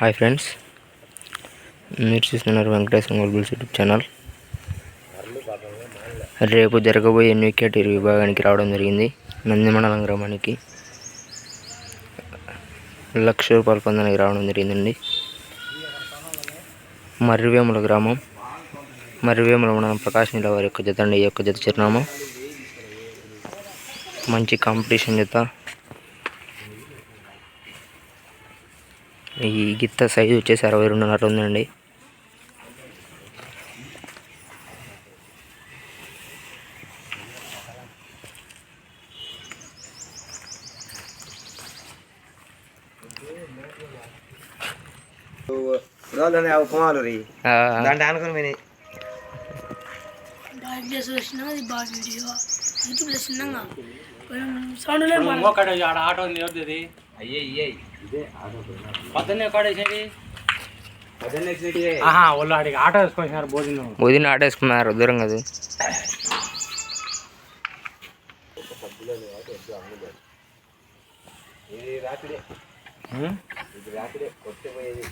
Hi friends మీరు చూస్తున్నారు Venkateswara గోల్బుల్స్ YouTube channel. రేపు జరగబోయే న్యూకేట్ విభాగానికి రావడం జరిగింది. నందిమండలం గ్రామానికి లక్ష రూపాయల పొందడానికి రావడం జరిగిందండి. మర్రివేముల గ్రామం మర్రివేముల మండలం ప్రకాశం జిల్లా వారి యొక్క జత అండి. ఈ యొక్క జత చిరునామా. మంచి కాంపిటీషన్ జత. ఈ గిత్త సైజు వచ్చేసి అరవై రెండున్నర ఉందండి. సౌండ్ లేదు మన ఒక్కడే ఆడ ఆటో పొద్దున్నే ఎక్కడేసేది ఆహా వాళ్ళు ఆడికి ఆటో వేసుకొచ్చినారు భోజనం. వదిన ఆటేసుకున్నారు దూరం కదా. ఇది రాత్రి? ఇది రాత్రి కొట్టిపోయేది